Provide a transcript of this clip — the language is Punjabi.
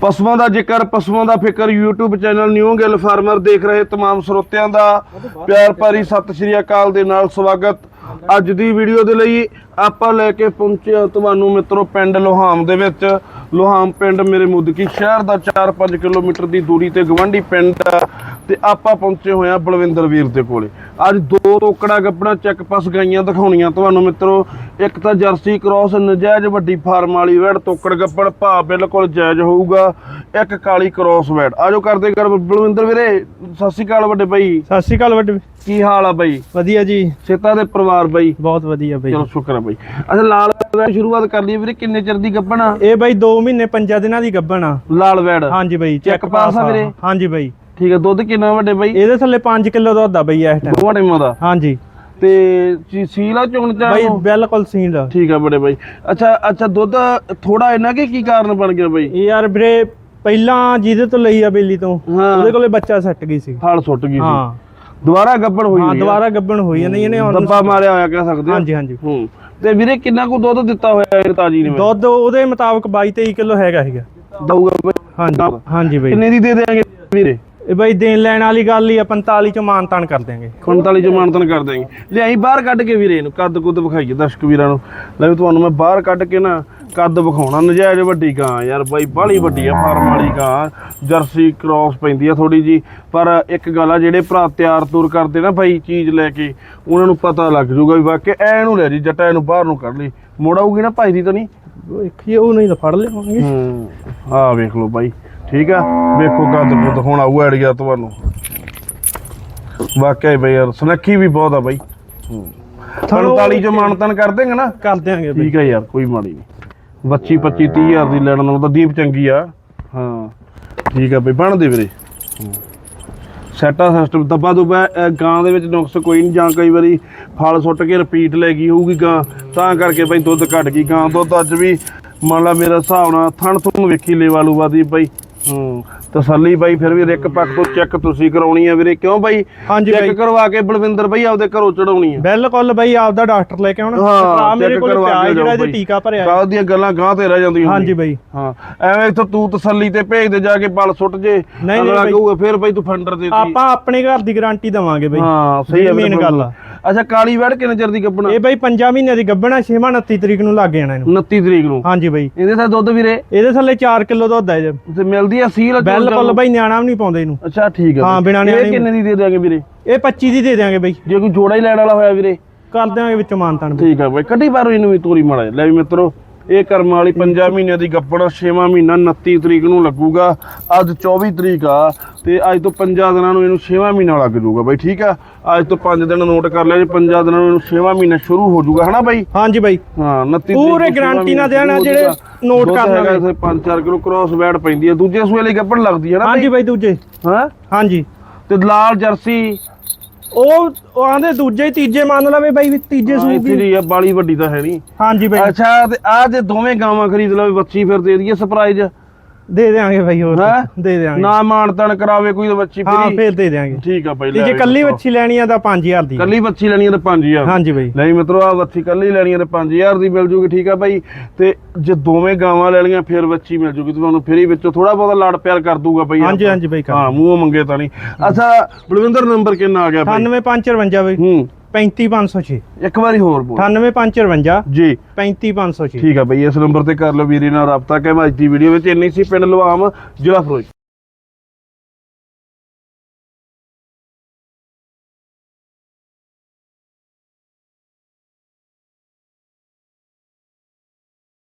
ਪਸ਼ੂਆਂ ਦਾ ਜ਼ਿਕਰ, ਪਸ਼ੂਆਂ ਦਾ ਫਿਕਰ, YouTube channel new Gill farmer ਦੇਖ ਰਹੇ ਤਮਾਮ ਸਰੋਤਿਆਂ ਦਾ। ਪਿਆਰ ਭਰੀ ਸਤਿ ਸ਼੍ਰੀ ਅਕਾਲ ਦੇ ਨਾਲ ਸਵਾਗਤ। ਅੱਜ ਦੀ ਵੀਡੀਓ ਦੇ ਲਈ ਆਪਾਂ ਲੈ ਕੇ ਪਹੁੰਚੇ ਹਾਂ ਤੁਹਾਨੂੰ ਮਿੱਤਰੋ ਪਿੰਡ ਲੋਹਾਮ ਦੇ ਵਿੱਚ। ਲੋਹਾਮ ਪਿੰਡ ਮੇਰੇ ਮੁਦਕੀ ਸ਼ਹਿਰ ਦਾ 4-5 ਕਿਲੋਮੀਟਰ ਦੀ ਦੂਰੀ ਤੇ ਗਵਾਂਢੀ ਪਿੰਡ ਤੇ ਆਪਾਂ ਪਹੁੰਚੇ ਹੋਏ ਆ ਬਲਵਿੰਦਰ ਵੀਰ ਦੇ ਕੋਲੇ। ਅੱਜ ਦੋ ਟੋਕੜਾ ਗੱਪਣਾ ਚੈੱਕ ਪਾਸ ਗਾਈਆਂ ਦਿਖਾਉਣੀਆਂ ਤੁਹਾਨੂੰ ਮਿੱਤਰੋ। ਇੱਕ ਤਾਂ ਜਰਸੀ ਕ੍ਰਾਸ ਨਜਾਇਜ਼ ਵੱਡੀ ਫਾਰਮ ਵਾਲੀ ਵੈੜ ਟੋਕੜ ਗੱਪਣ ਭਾ ਬਿਲਕੁਲ ਜਾਇਜ਼ ਹੋਊਗਾ। ਇੱਕ ਕਾਲੀ ਕ੍ਰਾਸ ਵੈੜ। ਆਜੋ ਕਰਦੇ ਕਰ ਬਲਵਿੰਦਰ ਵੀਰੇ ਸਤਿ ਸ਼੍ਰੀ ਅਕਾਲ ਵੱਡੇ ਬਾਈ। ਸਤਿ ਸ਼੍ਰੀ ਅਕਾਲ ਵੱਡੇ ਕੀ ਹਾਲ ਆ ਬਾਈ? ਵਧੀਆ ਜੀ। ਸੇਤਾ ਦੇ ਪਰਿਵਾਰ ਬਾਈ। ਬਹੁਤ ਵਧੀਆ ਬਈ। ਚਲੋ ਸ਼ੁਕਰ ਆ ਬਾਈ। ਅੱਛਾ ਲਾਲ ਵੈੜ ਸ਼ੁਰੂਆਤ ਕਰ ਲਈ ਵੀਰੇ ਕਿੰਨੇ ਚਿਰ ਦੀ ਗੱਪਣ ਆ? ਇਹ ਬਈ 2 ਮਹੀਨੇ 5 ਦਿਨਾਂ ਦੀ ਗੱਭਣ ਆ। ਲਾਲ ਵੈੜ। ਹਾਂਜੀ ਬਈ ਚੈੱਕ ਪਾਸ ਆ। ਵੀਰੇ? ਹਾਂਜੀ ਬਈ। ਠੀਕ ਹੈ ਦੁੱਧ ਕਿੰਨਾ ਵੱਡੇ ਬਾਈ? ਇਹਦੇ ਥੱਲੇ 5 ਕਿਲੋ ਦੁੱਧ ਆ ਬਈ ਇਸ ਟਾਈਮ ਦੋਵਾਂ ਟਾਈਮਾਂ ਦਾ? ਹਾਂਜੀ। ਤੇ ਸੀਲਾ ਚੁਣ ਬਈ ਚਾਹ ਬਿਲਕੁਲ ਸੀਲ ਆ। ਠੀਕ ਆ ਬੜੇ ਬਾਈ। ਅੱਛਾ ਅੱਛਾ ਦੁੱਧ ਥੋੜਾ ਇਹਨਾਂ ਕਿ ਕੀ ਕਾਰਨ ਬਣ ਗਿਆ ਬਾਈ? ਇਹ ਯਾਰ ਵੀਰੇ ਪਹਿਲਾਂ ਜਿਹਦੇ ਤੋਂ ਲਈ ਆ ਬੇਲੀ ਤੋਂ ਹਾਂ। ਉਹਦੇ ਕੋਲੇ ਬੱਚਾ ਸੱਟ ਗਈ ਸੀ। ਫਲ ਸੁੱਟ ਗਈ ਸੀ। ਹਾਂ। ਦੁਬਾਰਾ ਗੱਬਣ ਹੋਈ ਹਾਂ ਹੋਈ ਆ। ਦੁਬਾਰਾ ਗੱਭਣ ਹੋਈ ਨਹੀਂ ਇਹਨੇ ਹੁਣ ਦੱਬਾ ਮਾਰਿਆ ਹੋਇਆ ਕਹਿ ਸਕਦੇ ਹੋ ਹਾਂਜੀ ਹਾਂਜੀ। ਹੂੰ। ਤੇ ਵੀਰੇ ਕਿੰਨਾ ਕੁ ਦੁੱਧ ਦਿੱਤਾ ਹੋਇਆ ਇਹ ਤਾਜੀ ਨੇ? ਦੁੱਧ ਉਹਦੇ ਮੁਤਾਬਕ 22 23 ਕਿਲੋ ਹੈਗਾ ਹੈਗਾ ਦਊਗਾ ਬਾਈ। ਹਾਂਜੀ ਹਾਂਜੀ ਬਈ। ਕਿੰਨੇ ਦੀ ਦੇ ਦੇਾਂਗੇ ਵੀਰੇ? ਇਹ ਬਈ ਦੇਣ ਲੈਣ ਵਾਲੀ ਗੱਲ ਹੀ ਆ 45 ਚ ਮਾਨ ਤਾਨ ਕਰ ਦਿਆਂਗੇ। 45 ਚ ਮਾਨਤਨ ਕਰ ਦੇਂਗੇ ਲਿਆਈ ਬਾਹਰ ਕੱਢ ਕੇ ਵੀਰੇ ਇਹਨੂੰ ਕੱਦ ਕੁੱਦ ਵਿਖਾਈਏ ਦਰਸ਼ਕ ਵੀਰਾਂ ਨੂੰ। ਲੈ ਵੀ ਤੁਹਾਨੂੰ ਮੈਂ ਬਾਹਰ ਕੱਢ ਕੇ ਨਾ ਕੱਦ ਵਿਖਾਉਣਾ ਨਜਾਇਜ਼ ਵੱਡੀ ਗਾਂ ਯਾਰ ਬਾਈ ਬਾਹਲੀ ਵੱਡੀ ਆ ਫਾਰਮ ਵਾਲੀ ਗਾਂ। ਜਰਸੀ ਕ੍ਰਾਸ ਪੈਂਦੀ ਆ ਥੋੜੀ ਜੀ ਪਰ ਇੱਕ ਗੱਲ ਆ ਜਿਹੜੇ ਭਰਾ ਤਿਆਰ ਤੁਰ ਕਰਦੇ ਨਾ ਬਾਈ ਚੀਜ਼ ਲੈ ਕੇ ਉਹਨਾਂ ਨੂੰ ਪਤਾ ਲੱਗ ਜੂਗਾ ਵੀ ਵਾਕਿਆ ਐ ਨੂੰ ਲੈ ਜੀ ਜੱਟਾ ਇਹਨੂੰ ਬਾਹਰ ਨੂੰ ਕੱਢ ਲਈ। ਮੁੜ ਆਊਗੀ ਨਾ ਭਾਈ ਦੀ ਤਾਂ ਨਹੀਂ? ਵੇਖੀਏ ਉਹ ਨਹੀਂ ਤਾਂ ਫੜ ਲਿਆਵਾਂਗੇ ਹੂੰ ਆ ਵੇਖ ਲਓ ਬਾਈ। ਠੀਕ ਆ? ਵੇਖੋ ਕੱਦ ਕੁੱਦ ਹੁਣ ਆਊ ਗਿਆ ਤੁਹਾਨੂੰ। ਵਾਕਿਆ ਬਈ ਯਾਰ ਸੁਨੱਖੀ ਵੀ ਬਹੁਤ ਆ ਬਾਈ। ਹੂੰ 45 ਚ ਮਾਨਤਨ ਕਰ ਦੇਂਗੇ ਨਾ? ਕਰ ਦਿਆਂਗੇ ਬਈ। ਠੀਕ ਆ ਯਾਰ ਕੋਈ ਮਾੜੀ ਨਹੀਂ। ਬੱਚੀ 25 30 ਹਜ਼ਾਰ ਦੀ ਲੈਣ ਨਾਲੋਂ ਤਾਂ ਦੀਪ ਚੰਗੀ ਆ। ਹਾਂ। ਠੀਕ ਆ ਬਈ ਬਣ ਦੇ ਵੀਰੇ। ਸੈਟਾ ਸਿਸਟਮ ਦੱਬਾ ਦੁਬਾ ਗਾਂ ਦੇ ਵਿੱਚ ਨੁਕਸ ਕੋਈ ਨਹੀਂ ਜਾਂ ਕਈ ਵਾਰੀ ਫਲ ਸੁੱਟ ਕੇ ਰਿਪੀਟ ਲੈ ਗਈ ਹੋਊਗੀ ਗਾਂ। ਤਾਂ ਕਰਕੇ ਬਈ ਦੁੱਧ ਘਟ ਗਈ ਗਾਂ। ਦੁੱਧ ਅੱਜ ਵੀ ਮੰਨ ਲਾ ਮੇਰਾ ਹਿਸਾਬ ਨਾਲ ਥਣ ਤੁਹਾਨੂੰ ਵੇਖੀ ਲੇਵਾ ਲੂਵਾ ਦੀ ਬਈ। ਹੂੰ। ਤਸੱਲੀ ਬਾਈ ਫਿਰ ਵੀ ਇੱਕ ਪੱਖ ਤੋਂ ਚੈੱਕ ਤੁਸੀਂ ਕਰਾਉਣੀ ਆ ਵੀਰੇ। ਕਿਉਂ ਬਾਈ? ਚੈੱਕ ਕਰਵਾ ਕੇ ਬਲਵਿੰਦਰ ਬਾਈ ਆਪਦੇ ਘਰੋਂ ਚੜਾਉਣੀ ਆ। ਬਿਲਕੁਲ ਬਈ ਆਪਦਾ ਡਾਕਟਰ ਲੈ ਕੇ ਆਉਣਾ। ਹਾਂ ਮੇਰੇ ਕੋਲ ਪਿਆ ਜਿਹੜਾ ਬਾਈ। ਟੀਕਾ ਭਰਿਆ ਕਾਹ ਦੀਆਂ ਗੱਲਾਂ ਗਾਂ ਤੇ ਰਹਿ ਜਾਂਦੀਆਂ ਹਾਂਜੀ। ਬਈ। ਹਾਂ ਐਵੇਂ ਇੱਥੋਂ ਤੂੰ ਤਸੱਲੀ ਤੇ ਭੇਜ ਦੇ ਜਾ ਕੇ ਬਲ ਸੁੱਟ ਜੇ। ਨਹੀਂ ਅਗਲਾ। ਕਹੂਗਾ ਫਿਰ ਬਾਈ ਤੂੰ ਫੰਡਰ ਦੇ ਆਪਾਂ ਆਪਣੇ ਘਰ ਦੀ ਗਾਰੰਟੀ ਦਵਾਂਗੇ ਬਈ। ਹਾਂ ਸਹੀ ਹੈ ਮੇਨ ਗੱਲ ਆ। ਅੱਛਾ ਕਾਲੀ ਵੜ ਕਿੰਨੇ ਚਿਰ ਦੀ ਗੱਬਣਾ ਇਹ ਬਈ 5 ਮਹੀਨਿਆਂ ਦੀ ਗੱਭਣਾ 6 29 ਤਰੀਕ ਨੂੰ ਲੱਗ ਜਾਣਾ ਇਹਨੂੰ। 29 ਤਰੀਕ ਨੂੰ? ਹਾਂਜੀ ਬਈ। ਇਹਦੇ ਤਾਂ ਦੁੱਧ ਵੀਰੇ? ਇਹਦੇ ਥੱਲੇ 4 ਕਿਲੋ ਦੁੱਧ ਹੈ ਜੇ ਤੇ ਮਿਲਦੀ ਆ ਸੀਲ ਬਿਲਕੁਲ ਬਈ ਨਿਆਣਾ ਵੀ ਨਹੀਂ ਪਾਉਂਦੇ ਇਹਨੂੰ। ਅੱਛਾ ਠੀਕ ਹੈ ਹਾਂ। ਬਿਨਾਂ ਇਹ ਨਿਆਣੇ- ਕਿੰਨੇ ਦੀ ਦੇ ਦਿਆਂਗੇ ਵੀਰੇ? ਇਹ 25 ਦੀ ਦੇ ਦਿਆਂਗੇ ਬਈ। ਜੇ ਕੋਈ ਜੋੜਾ ਹੀ ਲੈਣ ਵਾਲਾ ਹੋਇਆ ਵੀਰੇ? ਕਰ ਦਿਆਂਗੇ ਵਿੱਚ ਮਾਨਤਾਨ ਠੀਕ ਆ ਬਾਈ ਕੱਢੀ ਬਾਰੋ ਇਹਨੂੰ ਵੀ ਤੋਰੀ ਮਾੜਾ। ਲੈ ਵੀ ਮਿੱਤਰੋ ਇਹ ਕਰਮ ਵਾਲੀ 5 ਮਹੀਨਿਆਂ ਦੀ ਗੱਪੜ 6ਵਾਂ ਮਹੀਨਾ 29 ਤਰੀਕ ਨੂੰ ਲੱਗੂਗਾ। ਅੱਜ 24 ਤਰੀਕ ਆ ਤੇ ਅੱਜ ਤੋਂ 5 ਦਿਨਾਂ ਨੂੰ ਇਹਨੂੰ 6ਵਾਂ ਮਹੀਨਾ ਲੱਗ ਜਾਊਗਾ ਬਾਈ ਠੀਕ ਆ? ਅੱਜ ਤੋਂ 5 ਦਿਨ ਨੋਟ ਕਰ ਲਿਆ ਜੀ 5 ਦਿਨਾਂ ਨੂੰ ਇਹਨੂੰ 6ਵਾਂ ਮਹੀਨਾ ਸ਼ੁਰੂ ਹੋ ਜਾਊਗਾ ਹਨਾ ਬਾਈ? ਹਾਂਜੀ ਬਈ। ਹਾਂ 29 ਤਰੀਕ ਪੂਰੇ guarantee ਨਾਲ ਮਹੀਨਾ ਦੇਣਾ ਜਿਹੜੇ ਦੁੱਧ ਕਰ ਲੈਣਗੇ। ਇੱਥੇ 5-4 ਕਿਲੋ ਕ੍ਰਾਸ ਵੈਟ ਪੈਂਦੀ ਹੈ ਦੂਜੇ ਸੂਏ ਲਈ ਗੱਪੜ ਲੱਗਦੀ ਹੈ ਨਾ ਹਾਂਜੀ ਬਈ ਦੂਜੇ। ਹਾਂ? ਹਾਂਜੀ। ਤੇ ਲਾਲ ਜਰਸੀ ਉਹ ਉਹ ਆਂਦੇ ਦੂਜੇ ਤੀਜੇ ਮੰਨ ਲਵੇ ਬਈ ਵੀ ਤੀਜੇ ਹਾਂ, ਇੱਥੇ ਸੂਗੀ ਦੀ ਆ ਬਾਲੀ ਵੱਡੀ ਤਾਂ ਹੈ ਨਹੀਂ। ਹਾਂਜੀ ਬਈ। ਅੱਛਾ ਤੇ ਆ ਜੇ ਦੋਵੇਂ ਗਾਵਾਂ ਖਰੀਦ ਲਵੇ ਬੱਚੀ ਫਿਰ ਦੇ ਦਈਏ ਸਰਪ੍ਰਾਈਜ਼ ਦੇ ਦੇਾਂਗੇ ਬਈ ਹੋਰ ਹੈਂ? ਦੇ ਦੇਾਂਗੇ ਨਾ ਮਾਨਤਨ ਕਰਾਵੇ ਕੋਈ ਤਾਂ ਬੱਚੀ ਹਾਂ ਫਰੀ। ਦੇ ਦੇਾਂਗੇ ਠੀਕ ਆ ਭਾਈ ਤੇ ਲੈ ਜੇ ਵੀ ਕੱਲੀ ਮਿੱਤਰੋ। ਲੈਣੀ ਆ ਤਾਂ 5000 ਦੀ। ਕੱਲੀ ਬੱਚੀ ਲੈਣੀ ਆ ਤੇ 5000 ਹਾਂਜੀ ਬਈ। ਨਹੀਂ ਮਿੱਤਰੋ ਆ ਬੱਚੀ ਕੱਲੀ ਲੈਣੀ ਆ ਤੇ 5000 ਦੀ ਮਿਲ ਜੂਗੀ ਠੀਕ ਆ ਭਾਈ ਤੇ ਜੇ ਦੋਵੇਂ ਗਾਵਾਂ ਲੈ ਲਈਆਂ ਫਿਰ ਬੱਚੀ ਮਿਲ ਜੂਗੀ। ਤੁਹਾਨੂੰ ਫਰੀ ਵਿੱਚੋਂ ਥੋੜਾ ਬਹੁਤਾ ਲਾੜ ਪਿਆਰ ਕਰ ਦੂਗਾ ਭਾਈ ਹਾਂਜੀ ਆਪਾਂ। ਹਾਂਜੀ ਕਰ ਹਾਂ ਮੂੰਹੋਂ ਮੰਗੇ ਤਾਂ ਨਹੀਂ। ਅੱਛਾ ਬਲਵਿੰਦਰ ਨੰਬਰ ਕਿੰਨਾ ਆ ਗਿਆ ਭਾਈ 98555 ਬਈ। ਹੂੰ। 35506 ਇੱਕ ਵਾਰੀ ਹੋਰ ਬੋਲ। 98555 ਜੀ। 35506 ਠੀਕ ਆ ਭਾਈ ਇਸ ਨੰਬਰ ਤੇ ਕਰ ਲਓ ਵੀਰੇ ਨਾਲ ਰਾਬਤਾ ਕਿ ਮੈਂ ਅੱਜ ਦੀ ਵੀਡੀਓ ਵਿੱਚ ਇੰਨੀ ਸੀ ਪਿੰਡ ਲਵਾਮ ਜ਼ਿਲ੍ਹਾ ਫਿਰੋਜ਼ਪੁਰ।